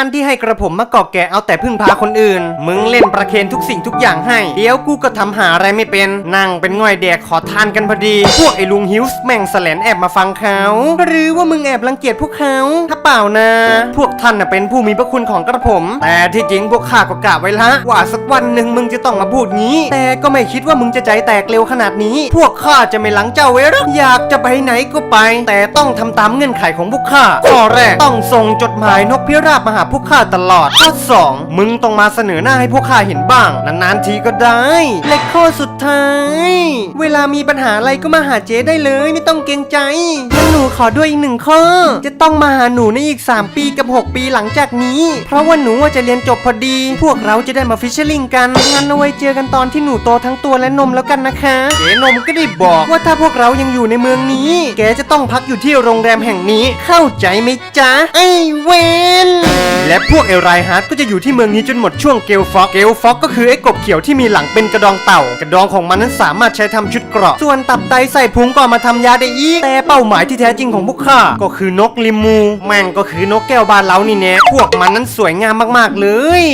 การที่ให้กระผมมาเกาะแกะเอาแต่พึ่งพาคนอื่น มึงเล่นประเคนทุกสิ่งทุกอย่างให้ เดี๋ยวกูก็ทำหาอะไรไม่เป็น นั่งเป็นง่อยแดกขอทานกันพอดี พวกไอ้ลุงฮิวส์แม่งแสลนแอบมาฟังเขา หรือว่ามึงแอบรังเกียจพวกเขา ถ้าเปล่านะ พวกท่านน่ะเป็นผู้มีพระคุณของกระผม แต่ที่จริงพวกข้าก็กะไว้ละว่าสักวันหนึ่งมึงจะต้องมาพูดงี้ แต่ก็ไม่คิดว่ามึงจะใจแตกเร็วขนาดนี้ พวกข้าจะไม่หลังเจ้าไว้หรอกอยากจะไปไหนก็ไป แต่ต้องทำตามเงื่อนไขของพวกข้าข้อแรกต้องส่งจดหมายนกพิราบมาหาพวกข้าตลอด ข้อสองมึงต้องมาเสนอหน้าให้พวกข้าเห็นบ้าง นานๆทีก็ได้ และข้อสุดท้าย เวลามีปัญหาอะไรก็มาหาเจ๊ได้เลยไม่ต้องเกรงใจงั้นหนูขอด้วยอีกหนึ่งข้อ จะต้องมาหาหนูในอีก 3 ปีกับ 6 ปีหลังจากนี้ เพราะว่าหนูจะเรียนจบพอดี พวกเราจะได้มาฟิชเชอร์ลิงกันงั้นเอาไว้เจอกันตอนที่หนูโตทั้งตัวและนมแล้วกันนะคะเจ๊นมก็ได้บอกว่าถ้าพวกเรายังอยู่ในเมืองนี้ แกจะต้องพักอยู่ที่โรงแรมแห่งนี้ เข้าใจไหมจ๊ะไอ้เวนและพวกเอลไรฮาร์ดก็จะอยู่ที่เมืองนี้จนหมดช่วงเกลฟ็อกเกลฟ็อกก็คือไอ้กบเขียวที่มีหลังเป็นกระดองเต่า กระดองของมันนั้นสามารถใช้ทำชุดเกราะ ส่วนตับไตใส่พุงก็เอามาทำยาได้อีกแต่เป้าหมายที่แท้จริงของพวกข้าก็คือนกลิมู แม่งก็คือนกแก้วบานเล้านี่แน่พวกมันนั้นสวยงามมากๆเลย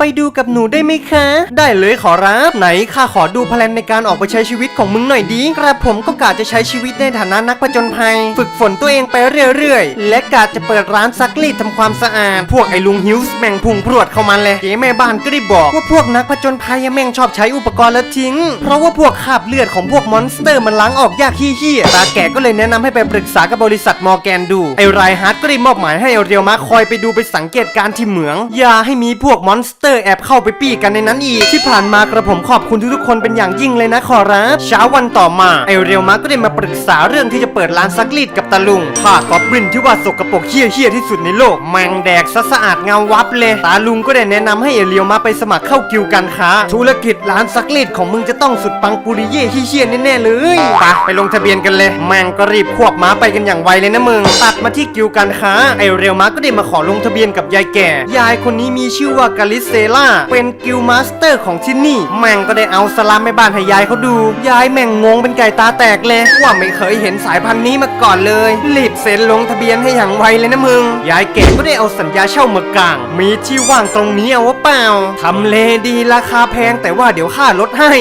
ไปดูกับหนูได้ไหมคะ ได้เลยขอรับไหนข้าขอดูแพลนในการออกไปใช้ชีวิตของมึงหน่อยดิกระผมก็กะจะใช้ชีวิตในฐานะนักผจญภัย ฝึกฝนตัวเองไปเรื่อยๆ และกะจะเปิดร้านซักรีดทำความสะอาดพวกอ้ลุงฮิวส์แม่งพุ่งพรวดเข้ามาเลยเจ๊แม่บ้านก็ได้บอกว่าพวกนักผจญภัยแม่งชอบใช้อุปกรณ์แล้วทิ้ง เพราะว่าพวกคราบเลือดของพวกมอนสเตอร์มันล้างออกยากขี้เหี้ยตาแก่ก็เลยแนะนำให้ไปปรึกษากับบริษัทมอร์แกนดู ไอ้ไรฮาร์ดก็ได้มอบหมายให้เรียวมาคอยไปดูไปสังเกตการณ์ที่เหมือง อย่าให้มีพวกมอนสเตอร์แอบเข้าไปปี้กันในนั้นอีก ที่ผ่านมากระผมขอบคุณทุกๆคนเป็นอย่างยิ่งเลยนะขอรับเช้าวันต่อมาไอเรียวมาก็ได้มาปรึกษาเรื่องที่จะเปิดร้านซักรีดกับตาลุงผ้ากอบบินที่ว่าสกปรกเหี้ยๆที่สุดในโลกแมงแดกซะสะอาดเงาวับเลย ตาลุงก็ได้แนะนำให้เอเรียวมาไปสมัครเข้ากิวการค้า ธุรกิจร้านซักรีดของมึงจะต้องสุดปังปุริเย่เหี้ยๆแน่ๆเลยไปไปลงทะเบียนกันเลย แมงก็รีบควบม้าไปกันอย่างไวเลยนะมึง ตัดมาที่กิวการค้า ไอเรียวมาก็ได้มาขอลงทะเบียนกับยายแก่ ยายคนนี้มีชื่อว่ากาลิเซล่า เป็นกิลมาสเตอร์ของที่นี่ แม่งก็ได้เอาสลามแม่บ้านให้ยายเขาดู ยายแม่งงงเป็นไก่ตาแตกเลย ว่าไม่เคยเห็นสายพันธุ์นี้มาก่อนเลย รีบเซ็นลงทะเบียนให้อย่างไวเลยนะมึง ยายแก่ก็ได้เอาสัญญาเช่ามากลาง มีที่ว่างตรงนี้เอาเปล่าทำเลดีราคาแพงแต่ว่าเดี๋ยวค่าลดให้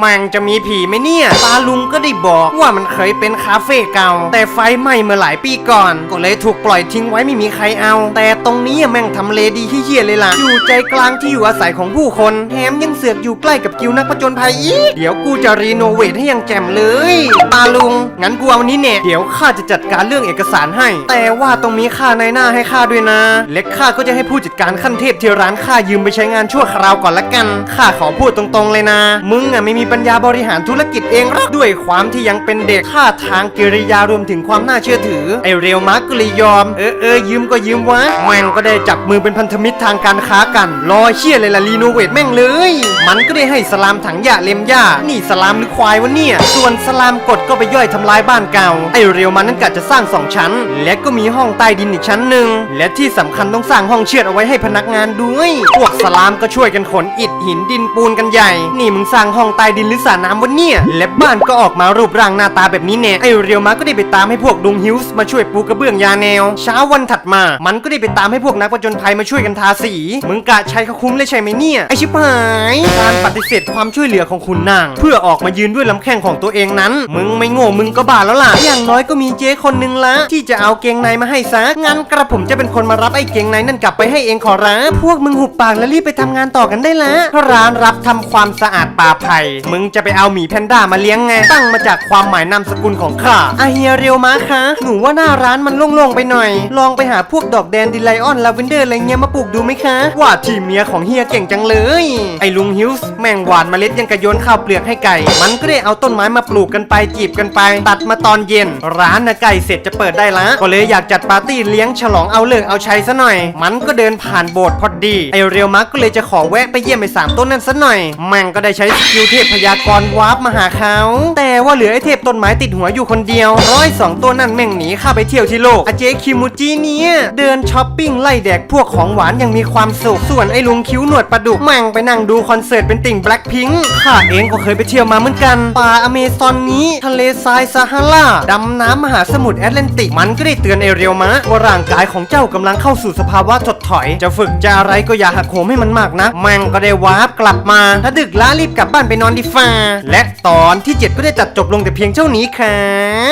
ม่งจะมีผีไหมเนี่ยตาลุงก็ได้บอกว่ามันเคยเป็นคาเฟ่เก่า แต่ไฟไหม้เมื่อหลายปีก่อน ก็เลยถูกปล่อยทิ้งไว้ไม่มีใครเอา แต่ตรงนี้แม่งทำเลดีที่เฮี้ยเลยล่ะ อยู่ใจกลางที่อยู่อาศัยของผู้คนแถมยังเสือกอยู่ใกล้กับกิวนักผจญภัยอีกเดี๋ยวกูจะรีโนเวทให้อยังแจ่มเลยตาลุง งั้นกูเอานี้เนี่ยเดี๋ยวข้าจะจัดการเรื่องเอกสารให้ แต่ว่าตรงนี้ค่าในหน้าให้ข้าด้วยนะ เล็กข้าก็จะให้ผู้จัดการขั้นเทพที่ร้านข้ายืมไปใช้งานชั่วคราวก่อนละกันข้าขอพูดตรงๆเลยนะ มึงอะไม่มีีปัญญาบริหารธุรกิจเองหรอกด้วยความที่ยังเป็นเด็กท่าทางกิริยารวมถึงความน่าเชื่อถือ ไอเรียวมาร์กก็เลยยอม เออเออยืมก็ยืมวะแม่งก็ได้จับมือเป็นพันธมิตรทางการค้ากัน รอเชี่ยเลยล่ะรีโนเวทแม่งเลย มันก็ได้ให้สลามถังหญ้าเล็มหญ้านี่สลามหรือควายวะเนี่ย ส่วนสลามกดก็ไปย่อยทำลายบ้านเก่า ไอเรียวมันนั้นกะจะสร้างสองชั้น และก็มีห้องใต้ดินอีกชั้นหนึ่งและที่สำคัญต้องสร้างห้องเชือดเอาไว้ให้พนักงานด้วย พวกสลามก็ช่วยกันขนอิฐหินดินปูนกันใหญ่ นี่มึงสร้างห้องใต้ดินหรือสระน้ำวะเนี่ย และบ้านก็ออกมารูปร่างหน้าตาแบบนี้แน่ไอเรียวมาก็ได้ไปตามให้พวกดุงฮิวส์มาช่วยปูกระเบื้องยาแนว เช้าวันถัดมา มันก็ได้ไปตามให้พวกนักผจญภัยมาช่วยกันทาสีมึงกะใช้เขาคุ้มเลยใช่ไหมเนี่ย ไอชิบหาย การปฏิเสธความช่วยเหลือของคุณนาง เพื่อออกมายืนด้วยลำแข้งของตัวเองนั้น มึงไม่โง่มึงก็บ้าแล้วล่ะ อย่างน้อยก็มีเจ๊คนหนึ่งละ ที่จะเอาเกงในมาให้ซะ งั้นกระผมจะเป็นคนมารับไอ้เกงในนั่นกลับไปให้เองขอรับพวกมึงหุบปากแล้วรีบไปทำงานต่อกันได้ละร้านรับทำความสะอาดป่าไผ่มึงจะไปเอาหมีแพนด้ามาเลี้ยงไง ตั้งมาจากความหมายนามสกุลของข้าอาเฮียเรียวมาคะ หนูว่าหน้าร้านมันโล่งๆไปหน่อย ลองไปหาพวกดอกแดนดิไลออนลาเวนเดอร์อะไรเงี้ยมาปลูกดูไหมคะ ว่าที่เมียของเฮียเก่งจังเลย ไอ้ลุงฮิวส์แม่งหวานเมล็ดยังกระโยนข้าวเปลือกให้ไก่ มันก็ได้เอาต้นไม้มาปลูกกันไปจีบกันไป ตัดมาตอนเย็น ร้านนะไก่เสร็จจะเปิดได้ละ ก็เลยอยากจัดปาร์ตี้เลี้ยงฉลองเอาเลิกเอาชัยซะหน่อย มันก็เดินผ่านโบสถ์พอดี ไอเรียวมาร์กก็เลยจะขอแวะไปเยี่ยมไอ้สามต้นนั้นซะหน่อย แม่งก็ได้ใช้สกิลเทพพยากรวาร์ปมาหาเขา แต่ว่าเหลือไอเทพต้นไม้ติดหัวอยู่คนเดียวร้อยสองตัวนั่นแม่งหนีข้าไปเที่ยวที่โลกอาเจคิมูจิเนี่ยเดินช้อปปิ้งไล่แดกพวกของหวานยังมีความสุข ส่วนไอ้ลุงคิ้วหนวดประดุกแม่งไปนั่งดูคอนเสิร์ตเป็นติ่งแบล็คพิงค์ข้าเองก็เคยไปเที่ยวมาเหมือนกัน ป่าอเมซอนนี้ ทะเลทรายซาฮาราดำน้ำมหาสมุทรแอตแลนติกมันก็ได้เตือนเอเรียวมะว่าร่างกายของเจ้ากำลังเข้าสู่สภาวะถดถอย จะฝึกจะอะไรก็อย่าหักโหมให้มันมากนะแม่งก็ได้วาร์ปกลับมาถ้าดึกล้ารีบกลับบ้านไปนอนดีฟ้าและตอนที่ 7 ก็ได้จัดจบลงแต่เพียงเท่านี้ครั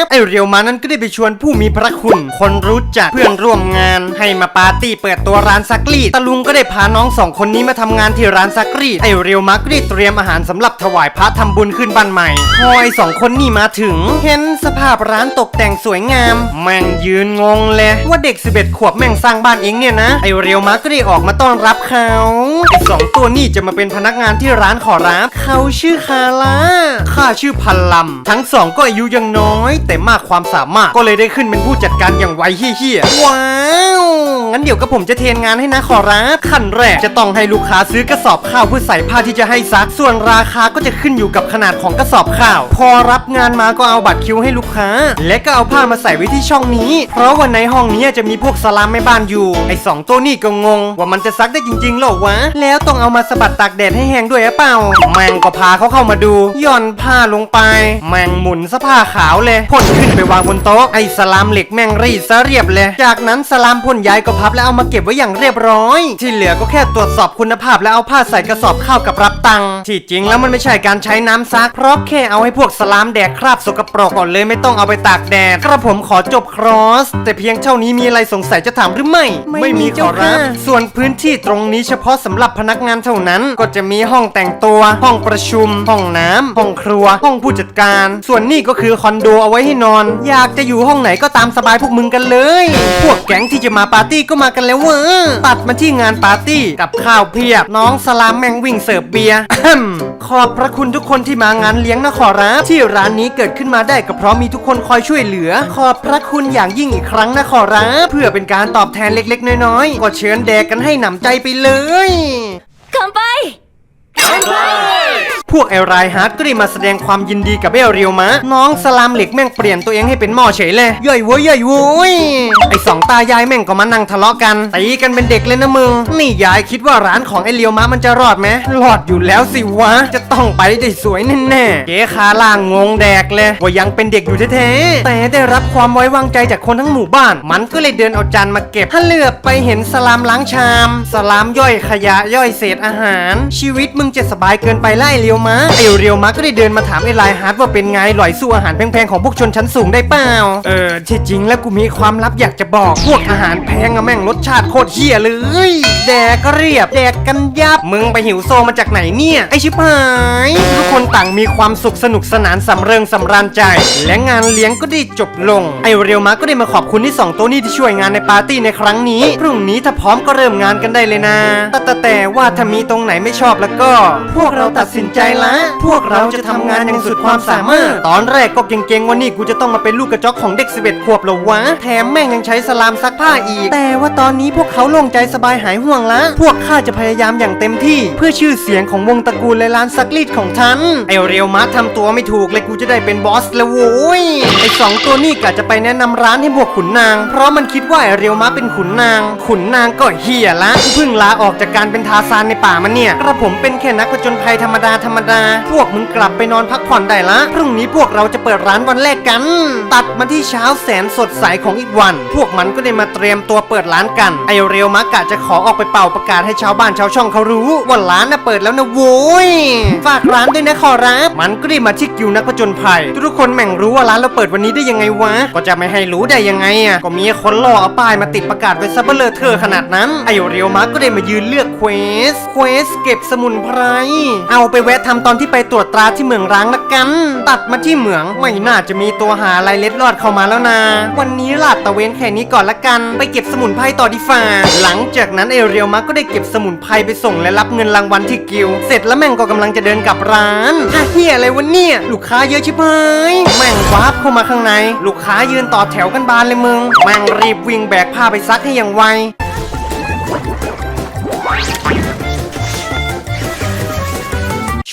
บไอเรียวมานั้นก็ได้ไปชวนผู้มีพระคุณ คนรู้จักเพื่อนร่วมงาน ให้มาปาร์ตี้เปิดตัวร้านซักรีดตะลุงก็ได้พาน้องสองคนนี้มาทำงานที่ร้านซักรีดไอเรียวมาก็ได้เตรียมอาหารสำหรับถวายพระทำบุญขึ้นบ้านใหม่พอไอสองคนนี่มาถึง เห็นสภาพร้านตกแต่งสวยงาม แม่งยืนงงเลยว่าเด็ก 11 ขวบแม่งสร้างบ้านเองเนี่ยนะไอเรียวมาก็ได้ออกมาต้อนรับเขาไอสองตัวนี่จะมาเป็นพนักงานที่ร้านขอรับเขาชื่อคาร่าข้าชื่อพันลำทั้งสองก็อายุยังน้อย แต่มากความสามารถก็เลยได้ขึ้นเป็นผู้จัดการอย่างไวเฮี้ยๆว้าว งั้นเดี๋ยวกับผมจะเทนงานให้นะขอรับขั้นแรกจะต้องให้ลูกค้าซื้อกระสอบข้าวเพื่อใส่ผ้าที่จะให้ซัก ส่วนราคาก็จะขึ้นอยู่กับขนาดของกระสอบข้าว พอรับงานมาก็เอาบัตรคิวให้ลูกค้า และก็เอาผ้ามาใส่ไว้ที่ช่องนี้ เพราะว่าในห้องนี้จะมีพวกสลามแม่บ้านอยู่ ไอ้สองตัวนี่ก็งง ว่ามันจะซักได้จริงๆหรอวะ แล้วต้องเอามาสะบัดตากแดดให้แห้งด้วยหรือเปล่าแมงก็พาเขาเข้ามาดูย่อนผ้าลงไป แมงหมุนสผ้าขาวเลยพ่นขึ้นไปวางบนโต๊ะไอ้สลามเหล็กแมงรีดซะเรียบเลย จากนั้นสลามพ่นย้ายก็พับแล้วเอามาเก็บไว้อย่างเรียบร้อย ที่เหลือก็แค่ตรวจสอบคุณภาพแล้วเอาผ้าใส่กระสอบข้าวกับรับตังค์ที่จริงแล้วมันไม่ใช่การใช้น้ำซัก เพราะแค่เอาให้พวกสลามแดกคราบสกปรกก่อนเลยไม่ต้องเอาไปตากแดดกระผมขอจบครอส แต่เพียงเท่านี้มีอะไรสงสัยจะถามหรือไม่ไม่มีขอเจ้ารับค่ะส่วนพื้นที่ตรงนี้เฉพาะสำหรับพนักงานเท่านั้นก็จะมีห้องแต่งตัว ห้องประชุม ห้องน้ำห้องครัว ห้องผู้จัดการ ส่วนนี่ก็คือคอนโดเอาไว้ให้นอน อยากจะอยู่ห้องไหนก็ตามสบายพวกมึงกันเลย พวกแก๊งที่จะมาปาร์ตี้ก็มากันแล้วเว้ยตัดมาที่งานปาร์ตี้กับข้าวเพียบ น้องสลามแมงวิ่งเสิร์ฟเบียร์อะแฮมขอบพระคุณทุกคนที่มางานเลี้ยงนะขอรับที่ร้านนี้เกิดขึ้นมาได้ก็เพราะมีทุกคนคอยช่วยเหลือ ขอบพระคุณอย่างยิ่งอีกครั้งนะขอรับเพื่อเป็นการตอบแทนเล็กๆ น้อยๆก็เชิญแดกกันให้หนำใจไปเลย乾杯 พวกเอลไรฮาร์ดก็ได้มาแสดงความยินดีกับเอลเรียวมะ น้องสลามเหล็กแม่งเปลี่ยนตัวเองให้เป็นหม้อเฉยเลยย่อยโว้ยย่อยโว้ยไอสองตายายแม่งก็มานั่งทะเลาะกันตีกันเป็นเด็กเลยนะมึง นี่ยายคิดว่าร้านของไอเรียวมะมันจะรอดไหมรอดอยู่แล้วสิวะ จะต้องไปได้สวยแน่ๆเก๋คาล่างงงแดกเลยว่ายังเป็นเด็กอยู่แท้ๆแต่ได้รับความไว้วางใจจากคนทั้งหมู่บ้าน มันก็เลยเดินเอาจานมาเก็บถ้าเหลือบไปเห็นสลามล้างชาม สลามย่อยขยะย่อยเศษอาหาร ชีวิตมึงจะสบายเกินไปไล่เรียวมะไอเรียวมะก็ได้เดินมาถามไอ้ไลายฮาร์ดว่าเป็นไงหลอยสู้อาหารแพงๆของพวกชนชั้นสูงได้เปล่า เออที่จริงแล้วกูมีความลับอยากจะบอก พวกอาหารแพงอะแม่งรสชาติโคตรเฮี้ยเลย แดกก็เรียบ แดกกันยับ มึงไปหิวโซมาจากไหนเนี่ย ไอชิบหาย ทุกคนต่างมีความสุขสนุกสนานสำเริงสำราญใจ และงานเลี้ยงก็ได้จบลง ไอเรียวมะก็ได้มาขอบคุณที่สองตัวนี้ที่ช่วยงานในปาร์ตี้ในครั้งนี้พรุ่งนี้ถ้าพร้อมก็เริ่มงานกันได้เลยนะ แต่แต่แต่ว่าถ้ามีตรงไหนไม่ชอบแล้วก็ พวกเราตัดสินใจใจละพวกเราจะทำงานอย่างสุดความสามารถ ตอนแรกก็เก่งๆว่านี่กูจะต้องมาเป็นลูกกระจอกของเด็ก 11 ขวบเหรอวะ แถมแม่งยังใช้สลามซักผ้าอีก แต่ว่าตอนนี้พวกเขาโล่งใจสบายหายห่วงละ พวกข้าจะพยายามอย่างเต็มที่ เพื่อชื่อเสียงของวงตระกูลและร้านซักรีดของฉัน ไอเรียวมาร์ทำตัวไม่ถูกเลยกูจะได้เป็นบอสแล้วโว้ย ไอสองตัวนี่กะจะไปแนะนำร้านให้พวกขุนนาง เพราะมันคิดว่าไอเรียวมาร์เป็นขุนนาง ขุนนางก็เฮียละเพิ่งลาออกจากการเป็นทาซานในป่ามันเนี่ยกระผมเป็นแค่นักผจญภัยธรรมดาธรรมดา พวกมึงกลับไปนอนพักผ่อนได้ละ พรุ่งนี้พวกเราจะเปิดร้านวันแรกกัน ตัดมาที่เช้าแสนสดใสของอีกวัน พวกมันก็ได้มาเตรียมตัวเปิดร้านกัน ไอเรียวมากกะจะขอออกไปเป่าประกาศให้ชาวบ้านชาวช่องเขารู้ ว่าร้านน่ะเปิดแล้วนะโว้ย ฝากร้านด้วยนะขอรับ มันก็ได้มาที่กิวนักผจญภัย ทุกคนแม่งรู้ว่าร้านเราเปิดวันนี้ได้ยังไงวะ ก็จะไม่ให้รู้ได้ยังไงอะ ก็มีคนหล่อเอาป้ายมาติดประกาศไว้ซับเบลอเธอขนาดนั้น ไอเรียวมาก็ได้มายืนเลือกเควส เควสเก็บสมุนไพร เอาไปแวะทำตอนที่ไปตรวจตราที่เมืองร้างละกัน ตัดมาที่เหมืองไม่น่าจะมีตัวหาอะไรเล็ดลอดเข้ามาแล้วนะ วันนี้ลาดตะเวนแค่นี้ก่อนละกัน ไปเก็บสมุนไพรต่อดีฝ่าหลังจากนั้นเอเรียวมาก็ได้เก็บสมุนไพรไปส่งและรับเงินรางวัลที่กิวเสร็จแล้วแม่งก็กำลังจะเดินกลับร้านฮะเฮียอะไรวะเนี่ยลูกค้าเยอะชิบหายแม่งวาร์ปเข้ามาข้างใน ลูกค้ายืนต่อแถวกันบานเลยมึงแม่งรีบวิ่งแบกผ้าไปซักให้อย่างไว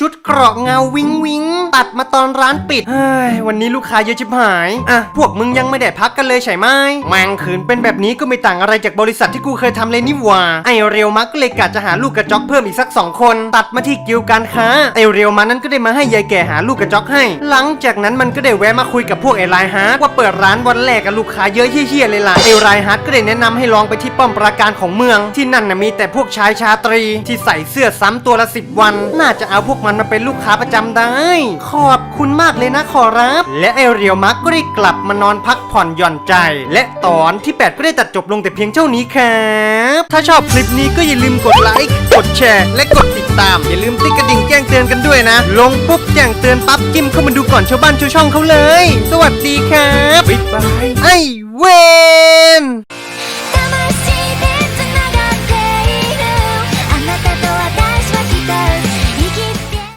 ชุดเกราะเงาวิงวิงตัดมาตอนร้านปิดเฮ้ยวันนี้ลูกค้าเยอะชิบหาย อะ พวกมึงยังไม่ได้พักกันเลยใช่ไหมแมงขืนเป็นแบบนี้ก็ไม่ต่างอะไรจากบริษัทที่กูเคยทำเลยนี่หว่า ไอเรียวมักก็เลยกะจะหาลูกกระจอกเพิ่มอีกสักสองคน ตัดมาที่กิวการค้า ไอเรียวมานั้นก็ได้มาให้ยายแก่หาลูกกระจอกให้ หลังจากนั้นมันก็ได้แวะมาคุยกับพวกไอไลฮาร์ดว่าเปิดร้านวันแรกกับลูกค้าเยอะเฮี้ยๆเลยล่ะไอไรฮาร์ดก็ได้แนะนำให้ลองไปที่ป้อมปราการของเมือง ที่นั่นนะมีแต่พวกชายชาตรีที่ใส่เสื้อซ้ำตัวละสิบวัน น่าจะเอาพวกมันมาเป็นลูกค้าประจำได้ ขอบคุณมากเลยนะขอรับ และไอเรียวมักก็ได้กลับมานอนพักผ่อนหย่อนใจ และตอนที่ 8 ก็ได้ตัดจบลงแต่เพียงเท่านี้ครับ ถ้าชอบคลิปนี้ก็อย่าลืมกดไลค์กดแชร์และกดติดตาม อย่าลืมติ๊กกระดิ่งแจ้งเตือนกันด้วยนะ ลงปุ๊บแจ้งเตือนปั๊บจิ้มเข้ามาดูก่อนชาวบ้านชาวช่องเขาเลย สวัสดีครับบ๊ายบาย